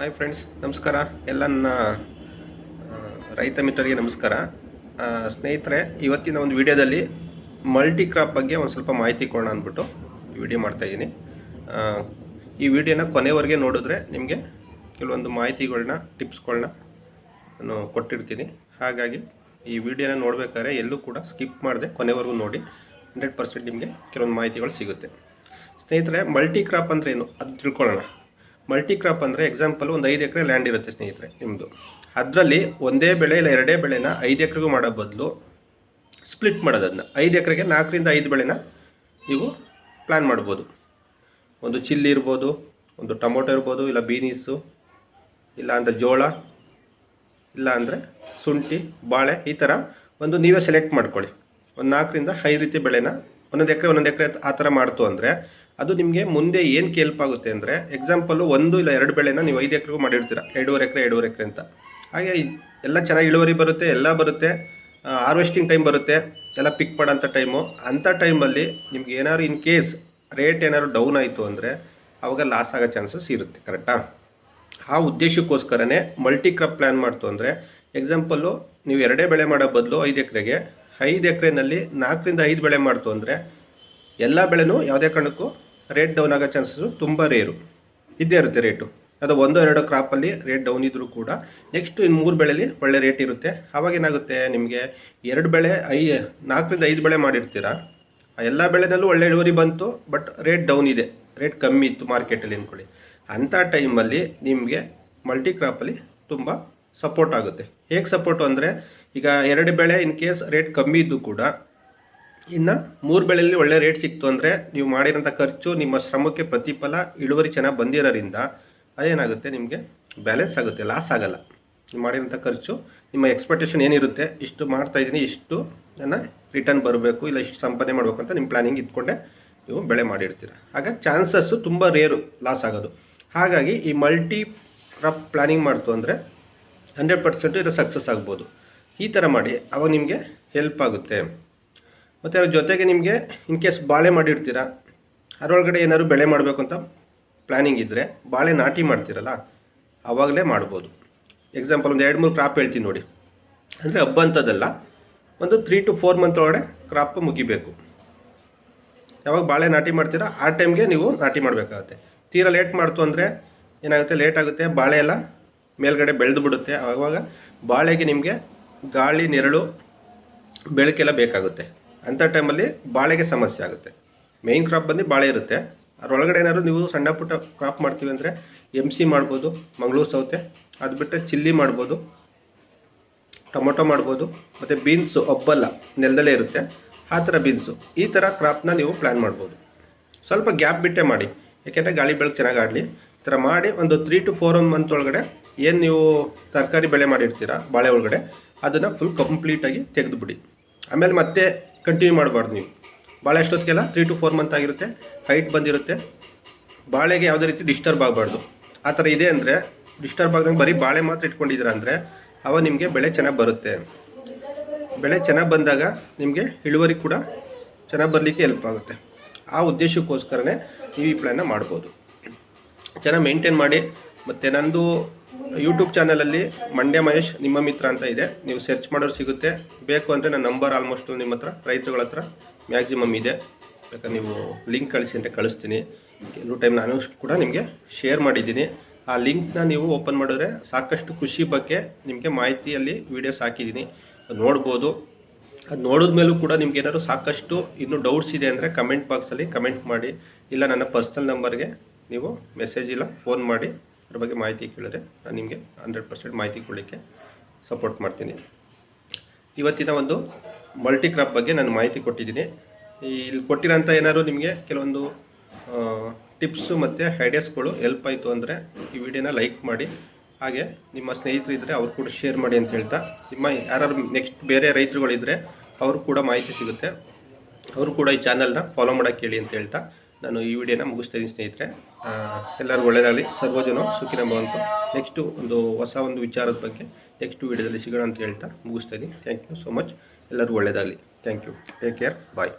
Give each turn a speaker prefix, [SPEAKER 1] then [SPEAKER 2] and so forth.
[SPEAKER 1] Hi friends ನಮಸ್ಕಾರ. ಎಲ್ಲ ನನ್ನ ರೈತ ಮಿತ್ರರಿಗೆ ನಮಸ್ಕಾರ. ಸ್ನೇಹಿತರೆ, ಇವತ್ತಿನ ಒಂದು ವಿಡಿಯೋದಲ್ಲಿ ಮಲ್ಟಿ ಕ್ರಾಪ್ ಬಗ್ಗೆ ಒಂದು ಸ್ವಲ್ಪ ಮಾಹಿತಿ ಕೊಡೋಣ ಅಂದ್ಬಿಟ್ಟು ವಿಡಿಯೋ ಮಾಡ್ತಾ ಇದ್ದೀನಿ. ಈ ವಿಡಿಯೋನ ಕೊನೆವರೆಗೆ ನೋಡಿದ್ರೆ ನಿಮಗೆ ಕೆಲವೊಂದು ಮಾಹಿತಿಗಳನ್ನ ಟಿಪ್ಸ್ಗಳನ್ನ ನಾನು ಕೊಟ್ಟಿರ್ತೀನಿ. ಹಾಗಾಗಿ ಈ ವಿಡಿಯೋನ ನೋಡಬೇಕಾದ್ರೆ ಎಲ್ಲೂ ಕೂಡ ಸ್ಕಿಪ್ ಮಾಡದೆ ಕೊನೆವರೆಗೂ ನೋಡಿ. ಹಂಡ್ರೆಡ್ ಪರ್ಸೆಂಟ್ ನಿಮಗೆ ಕೆಲವೊಂದು ಮಾಹಿತಿಗಳು ಸಿಗುತ್ತೆ. ಸ್ನೇಹಿತರೆ ಮಲ್ಟಿ ಕ್ರಾಪ್ ಅಂದರೆ ಏನು? ಅದು ತಿಳ್ಕೊಳ್ಳೋಣ. ಮಲ್ಟಿ ಕ್ರಾಪ್ ಅಂದರೆ ಎಕ್ಸಾಂಪಲ್ ಒಂದು ಐದು ಎಕರೆ ಲ್ಯಾಂಡ್ ಇರುತ್ತೆ ಸ್ನೇಹಿತರೆ ನಿಮ್ಮದು ಅದರಲ್ಲಿ ಒಂದೇ ಬೆಳೆ ಇಲ್ಲ ಎರಡೇ ಬೆಳೆನ ಐದು ಎಕರೆಗೂ ಮಾಡೋ ಬದಲು ಸ್ಪ್ಲಿಟ್ ಮಾಡೋದನ್ನ ಐದು ಎಕರೆಗೆ ನಾಲ್ಕರಿಂದ ಐದು ಬೆಳೆನ ನೀವು ಪ್ಲ್ಯಾನ್ ಮಾಡ್ಬೋದು. ಒಂದು ಚಿಲ್ಲಿ ಇರ್ಬೋದು, ಒಂದು ಟೊಮೊಟೊ ಇರ್ಬೋದು, ಇಲ್ಲ ಬೀನೀಸು ಇಲ್ಲ ಅಂದರೆ ಜೋಳ ಇಲ್ಲ ಅಂದರೆ ಶುಂಠಿ, ಬಾಳೆ, ಈ ಥರ ಒಂದು ನೀವೇ ಸೆಲೆಕ್ಟ್ ಮಾಡ್ಕೊಳ್ಳಿ. ಒಂದು ನಾಲ್ಕರಿಂದ ಐದು ರೀತಿ ಬೆಳೆನ ಒಂದೊಂದು ಎಕರೆ ಒಂದೊಂದು ಎಕರೆ ಆ ಥರ ಮಾಡ್ತು ಅಂದರೆ ಅದು ನಿಮಗೆ ಮುಂದೆ ಏನು ಹೆಲ್ಪ್ ಆಗುತ್ತೆ ಅಂದರೆ ಎಕ್ಸಾಂಪಲು ಒಂದು ಇಲ್ಲ ಎರಡು ಬೆಳೆನ ನೀವು ಐದು ಎಕರೆಗೂ ಮಾಡಿರ್ತೀರ, ಎರಡೂವರೆ ಎಕರೆ ಎರಡೂವರೆ ಎಕರೆ ಅಂತ. ಹಾಗೆ ಎಲ್ಲ ಚೆನ್ನಾಗಿ ಇಳುವರಿ ಬರುತ್ತೆ, ಎಲ್ಲ ಬರುತ್ತೆ ಹಾರ್ವೆಸ್ಟಿಂಗ್ ಟೈಮ್ ಬರುತ್ತೆ, ಎಲ್ಲ ಪಿಕ್ ಮಾಡೋಂಥ ಟೈಮು ಅಂಥ ಟೈಮಲ್ಲಿ ನಿಮ್ಗೆ ಏನಾದ್ರು ಇನ್ ಕೇಸ್ ರೇಟ್ ಏನಾದ್ರು ಡೌನ್ ಆಯಿತು ಅಂದರೆ, ಅವಾಗ ಲಾಸ್ ಆಗೋ ಚಾನ್ಸಸ್ ಇರುತ್ತೆ ಕರೆಕ್ಟಾ ಆ? ಉದ್ದೇಶಕ್ಕೋಸ್ಕರನೇ ಮಲ್ಟಿ ಕ್ರಾಪ್ ಪ್ಲ್ಯಾನ್ ಮಾಡ್ತು ಅಂದರೆ ಎಕ್ಸಾಂಪಲ್ಲು ನೀವು ಎರಡೇ ಬೆಳೆ ಮಾಡೋ ಬದಲು ಐದು ಎಕರೆಗೆ, ಐದು ಎಕರೆನಲ್ಲಿ ನಾಲ್ಕರಿಂದ ಐದು ಬೆಳೆ ಮಾಡ್ತು ಅಂದರೆ, ಎಲ್ಲ ಬೆಳೆನೂ ಯಾವುದೇ ಕಾರಣಕ್ಕೂ ರೇಟ್ ಡೌನ್ ಆಗೋ ಚಾನ್ಸಸ್ಸು ತುಂಬ ರೇರು ಇದ್ದೇ ಇರುತ್ತೆ ರೇಟು ಅದು ಒಂದೋ ಎರಡೋ ಕ್ರಾಪಲ್ಲಿ ರೇಟ್ ಡೌನ್ ಇದ್ದರೂ ಕೂಡ ನೆಕ್ಸ್ಟ್ ಇನ್ನು ಮೂರು ಬೆಳೆಯಲ್ಲಿ ಒಳ್ಳೆ ರೇಟ್ ಇರುತ್ತೆ. ಆವಾಗ ಏನಾಗುತ್ತೆ ನಿಮಗೆ ಎರಡು ಬೆಳೆ, ಐ, ನಾಲ್ಕರಿಂದ ಐದು ಬೆಳೆ ಮಾಡಿರ್ತೀರಾ? ಆ ಎಲ್ಲ ಬೆಳೆನಲ್ಲೂ ಒಳ್ಳೆ ಇಳುವರಿ ಬಂತು ಬಟ್ ರೇಟ್ ಡೌನ್ ಇದೆ. ರೇಟ್ ಕಮ್ಮಿ ಇತ್ತು ಮಾರ್ಕೆಟಲ್ಲಿ ಅಂದ್ಕೊಳ್ಳಿ. ಅಂಥ ಟೈಮಲ್ಲಿ ನಿಮಗೆ ಮಲ್ಟಿ ಕ್ರಾಪಲ್ಲಿ ತುಂಬ ಸಪೋರ್ಟ್ ಆಗುತ್ತೆ. ಹೇಗೆ ಸಪೋರ್ಟು ಅಂದರೆ, ಈಗ ಎರಡು ಬೆಳೆ ಇನ್ ಕೇಸ್ ರೇಟ್ ಕಮ್ಮಿ ಇದ್ದು ಕೂಡ ಇನ್ನು ಮೂರು ಬೆಳೆಯಲ್ಲಿ ಒಳ್ಳೆ ರೇಟ್ ಸಿಕ್ತು ಅಂದರೆ ನೀವು ಮಾಡಿರೋಂಥ ಖರ್ಚು, ನಿಮ್ಮ ಶ್ರಮಕ್ಕೆ ಪ್ರತಿಫಲ, ಇಳುವರಿ ಚೆನ್ನಾಗಿ ಬಂದಿರೋದ್ರಿಂದ ಅದೇನಾಗುತ್ತೆ ನಿಮಗೆ? ಬ್ಯಾಲೆನ್ಸ್ ಆಗುತ್ತೆ ಲಾಸ್ ಆಗಲ್ಲ. ನೀವು ಮಾಡಿರೋಂಥ ಖರ್ಚು, ನಿಮ್ಮ ಎಕ್ಸ್ಪೆಕ್ಟೇಷನ್ ಏನಿರುತ್ತೆ, ಇಷ್ಟು ಮಾಡ್ತಾ ಇದ್ದೀನಿ, ಇಷ್ಟು ನನ್ನ ರಿಟರ್ನ್ ಬರಬೇಕು, ಇಲ್ಲ ಇಷ್ಟು ಸಂಪಾದನೆ ಮಾಡಬೇಕು ಅಂತ ನಿಮ್ಮ ಪ್ಲಾನಿಂಗ್ ಇಟ್ಕೊಂಡೆ ನೀವು ಬೆಳೆ ಮಾಡಿರ್ತೀರ. ಆಗ ಚಾನ್ಸಸ್ಸು ತುಂಬ ರೇರು ಲಾಸ್ ಆಗೋದು. ಹಾಗಾಗಿ ಈ ಮಲ್ಟಿ ಕ್ರಾಪ್ ಪ್ಲಾನಿಂಗ್ ಮಾಡ್ತು ಅಂದರೆ ಹಂಡ್ರೆಡ್ ಪರ್ಸೆಂಟು ಇದು ಸಕ್ಸಸ್ ಆಗ್ಬೋದು. ಈ ಥರ ಮಾಡಿ, ಅವಾಗ ನಿಮಗೆ ಹೆಲ್ಪ್ ಆಗುತ್ತೆ. ಮತ್ತು ಅದ್ರ ಜೊತೆಗೆ ನಿಮಗೆ ಇನ್ ಕೇಸ್ ಬಾಳೆ ಮಾಡಿರ್ತೀರಾ ಅದರೊಳಗಡೆ ಏನಾದ್ರು ಬೆಳೆ ಮಾಡಬೇಕು ಅಂತ ಪ್ಲ್ಯಾನಿಂಗ್ ಇದ್ದರೆ ಬಾಳೆ ನಾಟಿ ಮಾಡ್ತೀರಲ್ಲ ಆವಾಗಲೇ ಮಾಡ್ಬೋದು. ಎಕ್ಸಾಂಪಲ್ ಒಂದು ಎರಡು ಮೂರು ಕ್ರಾಪ್ ಹೇಳ್ತೀನಿ ನೋಡಿ. ಅಂದರೆ ಹಬ್ಬ ಅಂತದಲ್ಲ, ಒಂದು ತ್ರೀ ಟು ಫೋರ್ ಮಂತ್ ಒಳಗಡೆ ಕ್ರಾಪ್ ಮುಗಿಬೇಕು. ಯಾವಾಗ ಬಾಳೆ ನಾಟಿ ಮಾಡ್ತೀರಾ, ಆ ಟೈಮ್ಗೆ ನೀವು ನಾಟಿ ಮಾಡಬೇಕಾಗುತ್ತೆ. ತೀರಾ ಲೇಟ್ ಮಾಡ್ತು ಅಂದರೆ ಏನಾಗುತ್ತೆ ಲೇಟ್ ಆಗುತ್ತೆ, ಬಾಳೆ ಎಲ್ಲ ಮೇಲ್ಗಡೆ ಬೆಳೆದು ಬಿಡುತ್ತೆ. ಆವಾಗ ಬಾಳೆಗೆ ನಿಮಗೆ ಗಾಳಿ, ನೆರಳು, ಬೆಳಕೆಲ್ಲ ಬೇಕಾಗುತ್ತೆ. ಅಂಥ ಟೈಮಲ್ಲಿ ಬಾಳೆಗೆ ಸಮಸ್ಯೆ ಆಗುತ್ತೆ. ಮೇಯ್ನ್ ಕ್ರಾಪ್ ಬಂದು ಬಾಳೆ ಇರುತ್ತೆ. ಅದರೊಳಗಡೆ ಏನಾದ್ರು ನೀವು ಸಣ್ಣ ಪುಟ್ಟ ಕ್ರಾಪ್ ಮಾಡ್ತೀವಿ ಅಂದರೆ ಎಂ ಸಿ ಮಾಡ್ಬೋದು, ಮಂಗಳೂರು ಸೌತೆ, ಅದು ಬಿಟ್ಟರೆ ಚಿಲ್ಲಿ ಮಾಡ್ಬೋದು, ಟೊಮೊಟೊ ಮಾಡ್ಬೋದು, ಮತ್ತು ಬೀನ್ಸು ಒಬ್ಬಲ್ಲ, ನೆಲದಲ್ಲೇ ಇರುತ್ತೆ. ಆ ಥರ ಬೀನ್ಸು ಈ ಥರ ಕ್ರಾಪ್ನ ನೀವು ಪ್ಲ್ಯಾನ್ ಮಾಡ್ಬೋದು. ಸ್ವಲ್ಪ ಗ್ಯಾಪ್ ಬಿಟ್ಟೆ ಮಾಡಿ. ಯಾಕೆಂದರೆ ಗಾಳಿ ಬೆಳಕು ಚೆನ್ನಾಗಿ ಆಡಲಿ. ಈ ಥರ ಮಾಡಿ ಒಂದು three to four one month ಒಳಗಡೆ ಏನು ನೀವು ತರಕಾರಿ ಬೆಳೆ ಮಾಡಿರ್ತೀರ ಬಾಳೆ ಒಳಗಡೆ, ಅದನ್ನು ಫುಲ್ ಕಂಪ್ಲೀಟಾಗಿ ತೆಗೆದುಬಿಡಿ. ಆಮೇಲೆ ಮತ್ತೆ ಕಂಟಿನ್ಯೂ ಮಾಡಬಾರ್ದು ನೀವು. ಬಾಳೆ ಅಷ್ಟೊತ್ತಿಗೆಲ್ಲ ತ್ರೀ ಟು ಫೋರ್ ಮಂತ್ ಆಗಿರುತ್ತೆ. ಹೈಟ್ ಬಂದಿರುತ್ತೆ. ಬಾಳೆಗೆ ಯಾವುದೇ ರೀತಿ ಡಿಸ್ಟರ್ಬ್ ಆಗಬಾರ್ದು. ಆ ಥರ ಇದೆ ಅಂದರೆ ಡಿಸ್ಟರ್ಬ್ ಆಗದಂಗೆ ಬರೀ ಬಾಳೆ ಮಾತ್ರ ಇಟ್ಕೊಂಡಿದ್ದೀರಾ ಅಂದರೆ, ಅವ ನಿಮಗೆ ಬೆಳೆ ಚೆನ್ನಾಗಿ ಬರುತ್ತೆ. ಬೆಳೆ ಚೆನ್ನಾಗಿ ಬಂದಾಗ ನಿಮಗೆ ಇಳುವರಿ ಕೂಡ ಚೆನ್ನಾಗಿ ಬರಲಿಕ್ಕೆ ಹೆಲ್ಪ್ ಆಗುತ್ತೆ. ಆ ಉದ್ದೇಶಕ್ಕೋಸ್ಕರನೇ ನೀವು ಈ ಪ್ಲ್ಯಾನ್ನ ಮಾಡ್ಬೋದು. ಚೆನ್ನಾಗಿ ಮೇಂಟೈನ್ ಮಾಡಿ, ಮತ್ತು ನಂದು ಯೂಟ್ಯೂಬ್ ಚಾನಲಲ್ಲಿ ಮಂಡ್ಯ ಮಹೇಶ್ ನಿಮ್ಮ ಮಿತ್ರ ಅಂತ ಇದೆ. ನೀವು ಸರ್ಚ್ ಮಾಡೋರು ಸಿಗುತ್ತೆ. ಬೇಕು ಅಂದರೆ ನನ್ನ ನಂಬರ್ ಆಲ್ಮೋಸ್ಟ್ ನಿಮ್ಮ ಹತ್ರ, ರೈತರುಗಳ ಹತ್ರ ಮ್ಯಾಕ್ಸಿಮಮ್ ಇದೆ. ಬೇಕಾದ್ರೆ ನೀವು ಲಿಂಕ್ ಕಳಿಸಿ ಅಂತ ಕಳಿಸ್ತೀನಿ. ಕೆಲವು ಟೈಮ್ ನಾನು ಕೂಡ ನಿಮಗೆ ಶೇರ್ ಮಾಡಿದ್ದೀನಿ. ಆ ಲಿಂಕ್ನ ನೀವು ಓಪನ್ ಮಾಡಿದ್ರೆ ಸಾಕಷ್ಟು ಖುಷಿ ಬಗ್ಗೆ ನಿಮಗೆ ಮಾಹಿತಿಯಲ್ಲಿ ವೀಡಿಯೋಸ್ ಹಾಕಿದ್ದೀನಿ. ಅದು ನೋಡ್ಬೋದು. ಅದು ನೋಡಿದ್ಮೇಲೂ ಕೂಡ ನಿಮ್ಗೆ ಏನಾದ್ರು ಸಾಕಷ್ಟು ಇನ್ನೂ ಡೌಟ್ಸ್ ಇದೆ ಅಂದರೆ ಕಮೆಂಟ್ ಬಾಕ್ಸಲ್ಲಿ ಕಮೆಂಟ್ ಮಾಡಿ. ಇಲ್ಲ ನನ್ನ ಪರ್ಸ್ನಲ್ ನಂಬರ್ಗೆ ನೀವು ಮೆಸೇಜ್ ಇಲ್ಲ ಫೋನ್ ಮಾಡಿ. ಅದ್ರ ಬಗ್ಗೆ ಮಾಹಿತಿ ಕೇಳಿದ್ರೆ ನಾನು ನಿಮಗೆ ಹಂಡ್ರೆಡ್ ಪರ್ಸೆಂಟ್ ಮಾಹಿತಿ ಕೊಡಲಿಕ್ಕೆ ಸಪೋರ್ಟ್ ಮಾಡ್ತೀನಿ. ಇವತ್ತಿನ ಒಂದು ಮಲ್ಟಿ ಕ್ರಾಪ್ ಬಗ್ಗೆ ನಾನು ಮಾಹಿತಿ ಕೊಟ್ಟಿದ್ದೀನಿ. ಇಲ್ಲಿ ಕೊಟ್ಟಿರೋಂಥ ಏನಾದರೂ ನಿಮಗೆ ಕೆಲವೊಂದು ಟಿಪ್ಸು ಮತ್ತು ಐಡಿಯಾಸ್ಗಳು ಹೆಲ್ಪ್ ಆಯಿತು ಅಂದರೆ ಈ ವಿಡಿಯೋನ ಲೈಕ್ ಮಾಡಿ. ಹಾಗೆ ನಿಮ್ಮ ಸ್ನೇಹಿತರು ಇದ್ದರೆ ಅವ್ರು ಕೂಡ ಶೇರ್ ಮಾಡಿ ಅಂತ ಹೇಳ್ತಾ. ನಿಮ್ಮ ಯಾರು ನೆಕ್ಸ್ಟ್ ಬೇರೆ ರೈತರುಗಳಿದ್ದರೆ ಅವರು ಕೂಡ ಮಾಹಿತಿ ಸಿಗುತ್ತೆ. ಅವರು ಕೂಡ ಈ ಚಾನಲ್ನ ಫಾಲೋ ಮಾಡೋಕ್ಕೆ ಹೇಳಿ ಅಂತ ಹೇಳ್ತಾ. ನಾನು ಈ ವಿಡಿಯೋನ ಮುಗಿಸ್ತಾ ಇದ್ದೀನಿ ಸ್ನೇಹಿತರೆ ಎಲ್ಲರಿಗೂ ಒಳ್ಳೆಯದಾಗಲಿ ಸರ್ವಜನ ಸುಖಿನ ಭವಂತು. ನೆಕ್ಸ್ಟು ಒಂದು ಹೊಸ ಒಂದು ವಿಚಾರದ ಬಗ್ಗೆ ನೆಕ್ಸ್ಟ್ ವಿಡಿಯೋದಲ್ಲಿ ಸಿಗೋಣ ಅಂತ ಹೇಳ್ತಾ ಮುಗಿಸ್ತಾ ಇದ್ದೀನಿ ಥ್ಯಾಂಕ್ ಯು ಸೊ ಮಚ್ ಎಲ್ಲರಿಗೂ ಒಳ್ಳೆಯದಾಗಲಿ thank you take care bye